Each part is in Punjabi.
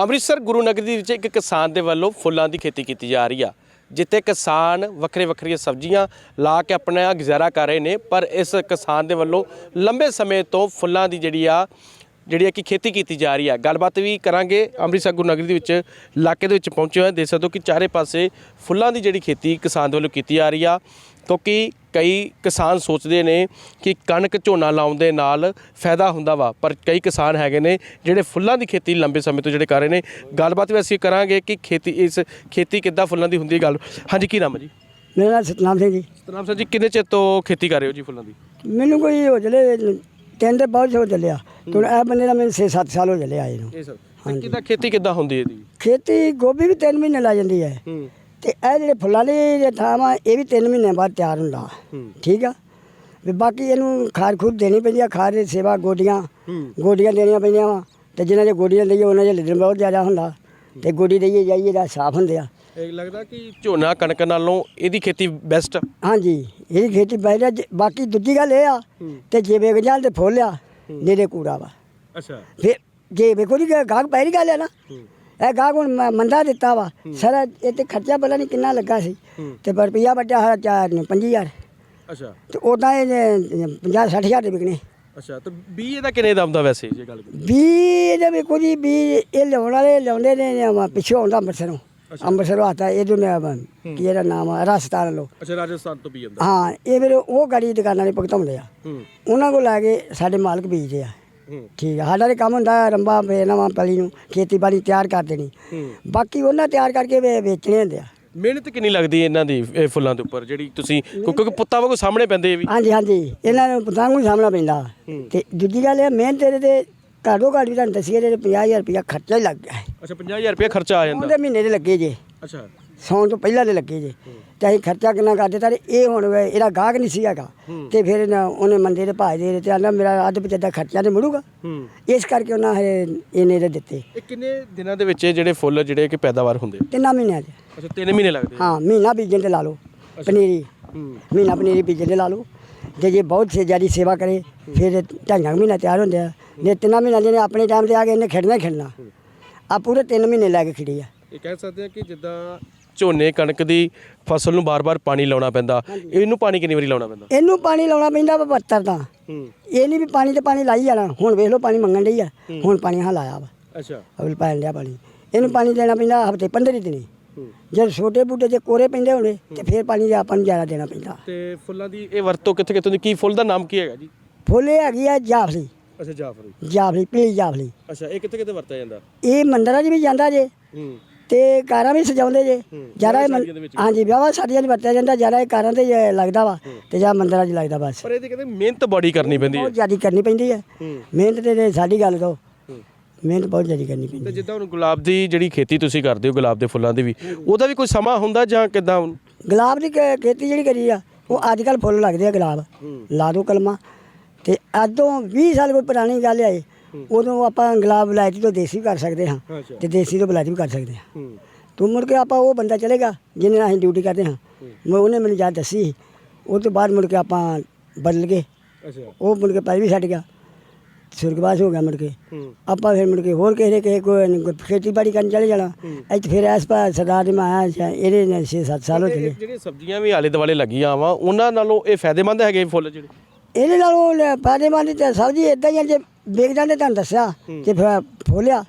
ਅੰਮ੍ਰਿਤਸਰ ਗੁਰੂ ਨਗਰ ਦੇ ਵਿੱਚ ਇੱਕ ਕਿਸਾਨ ਦੇ ਵੱਲੋਂ ਫੁੱਲਾਂ ਦੀ ਖੇਤੀ ਕੀਤੀ ਜਾ ਰਹੀ ਆ, ਜਿੱਥੇ ਕਿਸਾਨ ਵੱਖਰੇ ਵੱਖਰੀਆਂ ਸਬਜ਼ੀਆਂ ਲਾ ਕੇ ਆਪਣਾ ਗੁਜ਼ਾਰਾ ਕਰ ਰਹੇ ਨੇ, ਪਰ ਇਸ ਕਿਸਾਨ ਦੇ ਵੱਲੋਂ ਲੰਬੇ ਸਮੇਂ ਤੋਂ ਫੁੱਲਾਂ ਦੀ ਜਿਹੜੀ ਆ ਜਿਹੜੀ ਆ ਕਿ ਖੇਤੀ ਕੀਤੀ ਜਾ ਰਹੀ ਆ। ਗੱਲਬਾਤ ਵੀ ਕਰਾਂਗੇ, ਅੰਮ੍ਰਿਤਸਰ ਗੁਰੂ ਨਗਰੀ ਦੇ ਵਿੱਚ ਇਲਾਕੇ ਦੇ ਵਿੱਚ ਪਹੁੰਚੇ ਹੋਏ ਦੇਖ ਸਕਦੇ ਹੋ ਕਿ ਚਾਰੇ ਪਾਸੇ ਫੁੱਲਾਂ ਦੀ ਜਿਹੜੀ ਖੇਤੀ ਕਿਸਾਨ ਦੇ ਵੱਲੋਂ ਕੀਤੀ ਜਾ ਰਹੀ ਆ। ਕਿਉਂਕਿ ਕਈ ਕਿਸਾਨ ਸੋਚਦੇ ਨੇ ਕਿ ਕਣਕ ਝੋਨਾ ਲਾਉਣ ਦੇ ਨਾਲ ਫਾਇਦਾ ਹੁੰਦਾ ਵਾ ਪਰ ਕਈ ਕਿਸਾਨ ਹੈਗੇ ਨੇ ਜਿਹੜੇ ਫੁੱਲਾਂ ਦੀ ਖੇਤੀ ਲੰਬੇ ਸਮੇਂ ਤੋਂ ਜਿਹੜੇ ਕਰ ਰਹੇ ਨੇ। ਗੱਲਬਾਤ ਵੀ ਅਸੀਂ ਕਰਾਂਗੇ ਕਿ ਖੇਤੀ ਇਸ ਖੇਤੀ ਕਿੱਦਾਂ ਫੁੱਲਾਂ ਦੀ ਹੁੰਦੀ ਹੈ ਗੱਲ। ਹਾਂਜੀ ਕੀ ਨਾਮ ਹੈ ਜੀ? ਮੇਰਾ ਨਾਮ ਸਤਨਾਮ ਸਿੰਘ ਜੀ। ਸਤਨਾਮ ਸਿੰਘ ਜੀ ਕਿੰਨੇ ਚਿਰ ਤੋਂ ਖੇਤੀ ਕਰ ਰਹੇ ਹੋ ਜੀ ਫੁੱਲਾਂ ਦੀ? ਮੈਨੂੰ ਕੋਈ ਹੋ ਜਲੇ ਤਿੰਨ ਦੇ ਬਹੁਤ ਹੋ ਚੱਲਿਆ। ਤੇ ਹੁਣ ਇਹ ਬੰਦੇ ਦਾ ਮੈਨੂੰ 6-7 ਸਾਲ ਹੋ ਚੱਲੇ ਆਏ ਨੂੰ ਇਹ ਸਰ ਕਿੱਦਾਂ ਖੇਤੀ ਕਿੱਦਾਂ ਹੁੰਦੀ ਹੈ ਜੀ? ਖੇਤੀ ਗੋਭੀ ਵੀ 3 ਮਹੀਨੇ ਲੱਗ ਜਾਂਦੀ ਹੈ। ਹੂੰ। ਤੇ ਇਹ ਜਿਹੜੇ ਫੁੱਲਾਂ ਦੇ ਜਿਹੜੇ ਥਾਂ ਵਾ ਇਹ ਵੀ 3 ਮਹੀਨੇ ਬਾਅਦ ਤਿਆਰ ਹੁੰਦਾ। ਠੀਕ ਆ? ਵੀ ਬਾਕੀ ਇਹਨੂੰ ਖਾਦ ਖੂਦ ਦੇਣੀ ਪੈਂਦੀ ਆ ਖਾਦ ਦੀ ਸੇਵਾ ਗੋਡੀਆਂ। ਗੋਡੀਆਂ ਦੇਣੀਆਂ ਪੈਂਦੀਆਂ ਵਾ। ਤੇ ਜਿਨ੍ਹਾਂ ਦੇ ਗੋਡੀਆਂ ਦਈਏ ਉਹਨਾਂ ਦੇ ਲਿਦਰ ਬਹੁਤ ਜ਼ਿਆਦਾ ਹੁੰਦਾ। ਤੇ ਗੋਡੀ ਦਈਏ ਜਾਈਏ ਦਾ ਸਾਫ਼ ਹੁੰਦੇ ਆ। ਇਹ ਲੱਗਦਾ ਕਿ ਝੋਨਾ ਕਣਕ ਨਾਲੋਂ ਇਹਦੀ ਖੇਤੀ ਬੈਸਟ ਹਾਂਜੀ ਇਹ ਖੇਤੀ ਜ- ਬਾਕੀ ਦੂਜੀ ਗੱਲ ਇਹ ਆ। ਤੇ ਜੇ ਵੇਖ ਜਾਣ ਤੇ ਫੁੱਲ ਆ ਨੇੜੇ ਕੂੜਾ ਵਾ। ਅੱਛਾ। ਫਿਰ ਜੇ ਵੇਖੋ ਜੀ ਗਾਹਕ ਪਹਿਲੀ ਗੱਲ ਹੈ ਨਾ ਇਹ ਗਾਹਕ ਹੁਣ ਮ- ਮੰਦਾ ਦਿੱਤਾ ਵਾ। ਸਾਰਾ ਇਹ ਤੇ ਖਰਚਾ ਪਤਾ ਨਹੀਂ ਕਿੰਨਾ ਲੱਗਾ ਸੀ। ਹੂੰ। ਤੇ ਪਰ ਰੁਪਈਆ ਬੱਚਾ ਸਾਡਾ ਚਾਰ ਨੇ 5000 ਅੱਛਾ। ਤੇ ਉਦਾਂ ਇਹ 50 60000 ਦੇ ਵਿਕਣੇ। ਅੱਛਾ ਤੇ 20 ਇਹਦਾ ਕਿੰਨੇ ਦਾ ਆਉਂਦਾ ਵੈਸੇ ਜੇ ਗੱਲ ਕਰੀਏ? ਵੀ ਇਹਦੇ ਵੇਖੋ ਜੀ ਵੀ ਇਹ ਲਿਆਉਣ ਵਾਲੇ ਲਿਆਉਂਦੇ ਨੇ ਵਾ ਪਿੱਛੋਂ ਆਉਂਦਾ ਅੰਮ੍ਰਿਤਸਰੋਂ। ਅੰਮ੍ਰਿਤਸਰੋਂ ਆਤਾ ਇਹ ਜੋ ਕੀ ਇਹਦਾ ਨਾਮ ਆ? ਰਾਜਸਥਾਨ ਲੋ ਅੱਛਾ ਰਾਜਸਥਾਨ ਤੋਂ ਵੀ ਆਉਂਦਾ। ਹਾਂ ਇਹ ਫਿਰ ਉਹ ਗਾੜੀ ਦੁਕਾਨਾਂ ਨੇ ਭੁਗਤਾਉਂਦੇ ਆ। ਹੂੰ। ਉਹਨਾਂ ਕੋਲ ਲੈ ਕੇ ਸਾਡੇ ਮਾਲਕ ਬੀਜਦੇ ਆ। ਹੂੰ ਠੀਕ ਆ ਸਾਡਾ ਤੇ ਕੰਮ ਹੁੰਦਾ ਰੰਬਾ ਬੇਨਵਾ ਪਲੀ ਨੂੰ ਖੇਤੀਬਾੜੀ ਤਿਆਰ ਕਰ ਦੇਣੀ। ਹੂੰ। ਬਾਕੀ ਉਹਨਾਂ ਤਿਆਰ ਕਰਕੇ ਵੇ- ਵੇਚਣੇ ਹੁੰਦੇ ਆ। ਮਿਹਨਤ ਕਿੰਨੀ ਲੱਗਦੀ ਹੈ ਇਹਨਾਂ ਦੀ ਇਹ ਫੁੱਲਾਂ ਦੇ ਉੱਪਰ ਜਿਹੜੀ ਤੁਸੀਂ ਕਿਉਂਕਿ ਪੁੱਤਾਂ ਵਾਂਗੂ ਸਾਹਮਣੇ ਪੈਂਦੇ ਇਹ ਵੀ? ਹਾਂਜੀ ਹਾਂਜੀ। ਇਹਨਾਂ ਨੂੰ ਪਤੰਗ ਨੂੰ ਸਾਹਮਣਾ ਪੈਂਦਾ। ਹੂੰ। ਤੇ ਦੂਜੀ ਗੱਲ ਇਹ ਮਿਹਨਤ ਇਹਦੇ ਤੇ ਘਾਟੋ ਘਾਟ ਵੀ ਤੁਹਾਨੂੰ ਦੱਸੀਏ ਇਹਦੇ 50000 ਰੁਪਇਆ ਖਰਚਾ ਹੀ ਲੱਗ ਗਿਆ। ਹੈ ਅੱਛਾ 50000 ਰੁਪਏ ਖਰਚਾ ਆ ਜਾਂਦਾ। ਉਹਦੇ ਮਹੀਨੇ ਦੇ ਲੱਗੇ ਜੇ। ਅੱਛਾ। ਸੌਣ ਤੋਂ ਪਹਿਲਾਂ ਦੇ ਲੱਗੇ ਜੇ। ਤੇ ਅਸੀਂ ਖਰਚਾ ਕਿੰਨਾ ਕਰਦੇ ਤਾਂ ਇਹ ਹੁਣ ਵੇ- ਇਹਦਾ ਗਾਹਕ ਨਹੀਂ ਸੀ ਹੈਗਾ। ਤੇ ਫਿਰ ਉਹਨੇ ਮੰਦੇ ਦੇ ਭਾਅ ਦੇ ਤੇ ਆਂਦਾ ਮੇਰਾ ਅੱਧ ਪਚੱਦਾ ਖਰਚਾ ਤੇ ਮੁੜੂਗਾ। ਇਸ ਕਰਕੇ ਉਹਨਾਂ ਇਹ ਇਹਨੇ ਦੇ ਦਿੱਤੇ। ਇਹ ਕਿੰਨੇ ਦਿਨਾਂ ਦੇ ਵਿੱਚ ਇਹ ਜਿਹੜੇ ਫੁੱਲ ਜਿਹੜੇ ਕਿ ਪੈਦਾਵਾਰ ਹੁੰਦੇ ਤਿੰਨਾਂ ਮਹੀਨਿਆਂ 'ਚ ਅੱਛਾ 3 ਮਹੀਨੇ ਲੱਗਦੇ। ਹਾਂ ਮਹੀਨਾ ਬੀਜਣ ਤੇ ਲਾ ਲਓ। ਪਨੀਰੀ। ਮਹੀਨਾ ਪਨੀਰੀ ਬੀਜਣ ਤੇ ਲਾ ਲਓ। ਤੇ ਜੇ ਬਹੁਤ ਸੇ ਜਿਆਦੀ ਸੇਵਾ ਕਰੇ ਫਿਰ ਢਾਈਆਂ ਮਹੀਨਾ ਤਿਆਰ ਹੁੰਦੇ ਆ। ਜੇ ਤਿੰਨਾਂ ਮਹੀਨਿਆਂ ਦੇ ਨੇ ਆਪਣੇ ਟਾਈਮ ਤੇ ਆ ਕੇ ਇਹਨੇ ਖੇਡਣਾ ਖੇਡਣਾ। ਆ ਪੂਰੇ 3 ਮਹੀਨੇ ਲੈ ਕੇ ਖੜੀ ਆ। ਇਹ ਕਹਿ ਸਕਦੇ ਆ ਕਿ ਜਿੱਦਾਂ ਝੋਨੇ ਕਣਕ ਦੀ ਫਸਲ ਨੂੰ ਬਾਰ-ਬਾਰ ਪਾਣੀ ਲਾਉਣਾ ਪੈਂਦਾ। ਇਹਨੂੰ ਪਾਣੀ ਕਿੰਨੀ ਵਾਰੀ ਲਾਉਣਾ ਪੈਂਦਾ? ਇਹਨੂੰ ਪਾਣੀ ਲਾਉਣਾ ਪੈਂਦਾ ਵਾ 72 ਦਾ। ਇਹ ਨਹੀਂ ਵੀ ਪਾਣੀ ਤੇ ਪਾਣੀ ਲਾਈ ਜਾਣਾ। ਹੁਣ ਵੇਖ ਲਓ ਪਾਣੀ ਮੰਗਣ ਡਈ ਆ। ਹੁਣ ਪਾਣੀ ਹਾਂ ਲਾਇਆ ਵਾ। ਅੱਛਾ। ਅਵਲ ਪਾਣ ਲਿਆ ਪਾਣੀ। ਇਹਨੂੰ ਪਾਣੀ ਦੇਣਾ ਪੈਂਦਾ ਹਫ਼ਤੇ 15 ਦਿਨੀ ਜੇ ਛੋਟੇ ਬੂਟੇ ਜੇ ਕੋਰੇ ਪੈਂਦੇ ਹੋਣੇ ਤੇ ਫਿਰ ਪਾਣੀ ਆਪਾਂ ਨੂੰ ਜ਼ਿਆਦਾ ਦੇਣਾ ਪੈਂਦਾ। ਤੇ ਫੁੱਲਾਂ ਦੀ ਇਹ ਵਰਤੋਂ ਕਿੱਥੇ ਕਿੱਥੇ ਦੀ ਕੀ ਫੁੱਲ ਦਾ ਨਾਮ ਕੀ ਹੈਗਾ ਜੀ? ਫੁੱਲ ਇਹ ਹੈਗੀ ਆ ਜਾਫਲੀ। ਅੱਛਾ ਜਾਫਰੀ ਜਾਫਲੀ ਪੀਲੀ ਜਾਫਲੀ। ਅੱਛਾ ਇਹ ਕਿੱਥੇ ਕਿੱਥੇ ਵਰਤਿਆ ਜਾਂਦਾ? ਇਹ ਮੰਦਰਾਂ 'ਚ ਵੀ ਜਾਂਦਾ ਜੇ। ਤੇ ਕਾਰਾਂ ਵੀ ਸਜਾਉਂਦੇ ਜੇ। ਜ਼ਿਆਦਾ ਹਾਂਜੀ ਵਿਆਹਾਂ ਸਾਡੀਆਂ 'ਚ ਵਰਤਿਆ ਜਾਂਦਾ ਜ਼ਿਆਦਾ ਇਹ ਕਾਰਾਂ ਤੇ ਜੇ ਲੱਗਦਾ ਵਾ ਤੇ ਜਾਂ ਮੰਦਰਾਂ 'ਚ ਲੱਗਦਾ ਬਸ। ਪਰ ਇਹਦੀ ਕਹਿੰਦੇ ਮਿਹਨਤ ਬੜੀ ਕਰਨੀ ਪੈਂਦੀ ਹੈ। ਬਹੁਤ ਜ਼ਿਆਦਾ ਕਰਨੀ ਪੈਂਦੀ ਹੈ। ਮਿਹਨਤ ਤੇ ਤੇ ਸਾਡੀ ਗੱਲ ਤੋਂ ਹੂੰ। ਮਿਹਨਤ ਬਹੁਤ ਜ਼ਿਆਦਾ ਕਰਨੀ ਪੈਂਦੀ ਤੇ ਜਿੱਦਾਂ ਹੁਣ ਗੁਲਾਬ ਦੀ ਜਿਹੜੀ ਖੇਤੀ ਤੁਸੀਂ ਕਰਦੇ ਹੋ ਗੁਲਾਬ ਦੇ ਫੁੱਲਾਂ ਦੀ ਵੀ ਉਹਦਾ ਵੀ ਕੋਈ ਸਮਾਂ ਹੁੰਦਾ ਜਾਂ ਕਿਦਾਂ ਗੁਲਾਬ ਦੀ ਖ- ਖੇਤੀ ਜਿਹੜੀ ਕਰੀ ਆ ਉਹ ਅੱਜ ਕੱਲ ਫੁੱਲ ਲੱਗਦੇ ਆ ਗੁਲਾਬ। ਲਾ ਦੋ ਕਲਮਾ ਤੇ ਅੱਦੋਂ 20 ਸਾਲ ਕੋਈ ਪੁਰਾਣੀ ਗੱਲ ਆਏ। ਉਦੋਂ ਆਪਾਂ ਗੁਲਾਬ ਵਿਲਾਇਤੀ ਤੋਂ ਦੇਸੀ ਵੀ ਕਰ ਸਕਦੇ ਹਾਂ ਅੱਛਾ। ਤੇ ਦੇਸੀ ਤੋਂ ਵਿਲਾਇਤੀ ਵੀ ਕਰ ਸਕਦੇ ਹਾਂ। ਹੂੰ। ਤੂੰ ਮੁੜ ਕੇ ਆਪਾਂ ਉਹ ਬੰਦਾ ਚਲੇਗਾ ਜਿਹਨੇ ਨਾਲ ਅਸੀਂ ਡਿਊਟੀ ਕਰਦੇ ਹਾਂ। ਮੈਂ ਉਹਨੇ ਮੈਨੂੰ ਜਾ ਦੱਸੀ। ਉਹ ਤੋਂ ਬਾਅਦ ਮੁੜ ਕੇ ਆਪਾਂ ਬਦਲ ਗਏ। ਅੱਛਾ। ਉਹ ਮੁੜ ਕੇ ਭਾਈ ਵੀ ਛੱਡ ਗਿਆ। ਸੁਰਗਵਾਸ ਹੋ ਗਿਆ ਮੁੜ ਕੇ। ਹੂੰ। ਆਪਾਂ ਫਿਰ ਮੁੜ ਕੇ ਹੋਰ ਕਿਸੇ ਦੇ ਕਿਸੇ ਕੋਈ ਖੇਤੀਬਾੜੀ ਕਰਨ ਚਲੇ ਜਾਣਾ। ਇੱਥੇ ਫਿਰ ਇਸ ਪਾ ਸਰਦਾਰ ਦੇ ਮਾਇਆ ਇਹਦੇ ਨੇ 6-7 ਸਾਲ ਹੋ ਇਹ ਚਲੇ। ਜਿਹੜੀਆਂ ਸਬਜ਼ੀਆਂ ਵੀ ਆਲੇ ਦੁਆਲੇ ਲੱਗੀਆਂ ਵਾ ਉਹਨਾਂ ਨਾਲੋਂ ਇਹ ਫਾਇਦੇਮੰਦ ਹੈਗੇ ਫੁੱਲ ਜਿਹੜੇ? ਇਹਦੇ ਨਾਲੋਂ ਲੈ ਫਾਇਦੇਮੰਦ ਤੇ ਸਬਜ਼ੀ ਇਦਾਂ ਹੀ ਆ ਜੇ ਵੇਚ ਜਾਂਦੇ ਤੁਹਾਨੂੰ ਦੱਸਿਆ ਤੇ ਫਿਰ ਫੋਲਿਆ।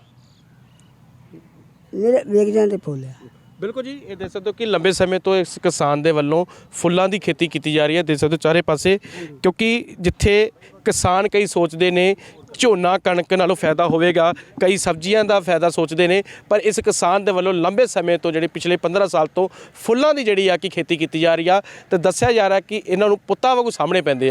ਜਿਹੜੇ ਵੇਚ ਜਾਂਦੇ ਫੋਲਿਆ। ਬਿਲਕੁਲ ਜੀ ਇਹ ਦੇਖ ਸਕਦੇ ਹੋ ਕਿ ਲੰਬੇ ਸਮੇਂ ਤੋਂ ਇਸ ਕਿਸਾਨ ਦੇ ਵੱਲੋਂ ਫੁੱਲਾਂ ਦੀ ਖੇਤੀ ਕੀਤੀ ਜਾ ਰਹੀ ਹੈ ਦੇਖ ਸਕਦੇ ਹੋ ਚਾਰੇ ਪਾਸੇ ਕਿਉਂਕਿ ਜਿੱਥੇ ਕਿਸਾਨ ਕਈ ਸੋਚਦੇ ਨੇ ਝੋਨਾ ਕਣਕ ਨਾਲੋਂ ਫਾਇਦਾ ਹੋਵੇਗਾ ਕਈ ਸਬਜ਼ੀਆਂ ਦਾ ਫਾਇਦਾ ਸੋਚਦੇ ਨੇ ਪਰ ਇਸ ਕਿਸਾਨ ਦੇ ਵੱਲੋਂ ਲੰਬੇ ਸਮੇਂ ਤੋਂ ਜਿਹੜੇ ਪਿਛਲੇ 15 ਸਾਲ ਤੋਂ ਫੁੱਲਾਂ ਦੀ ਜਿਹੜੀ ਆ ਕਿ ਖੇਤੀ ਕੀਤੀ ਜਾ ਰਹੀ ਆ ਤੇ ਦੱਸਿਆ ਜਾ ਰਿਹਾ ਕਿ ਇਹਨਾਂ ਨੂੰ ਪੁੱਤਾਂ ਵਾਂਗੂ ਸਾਹਮਣੇ ਪੈਂਦੇ ਆ।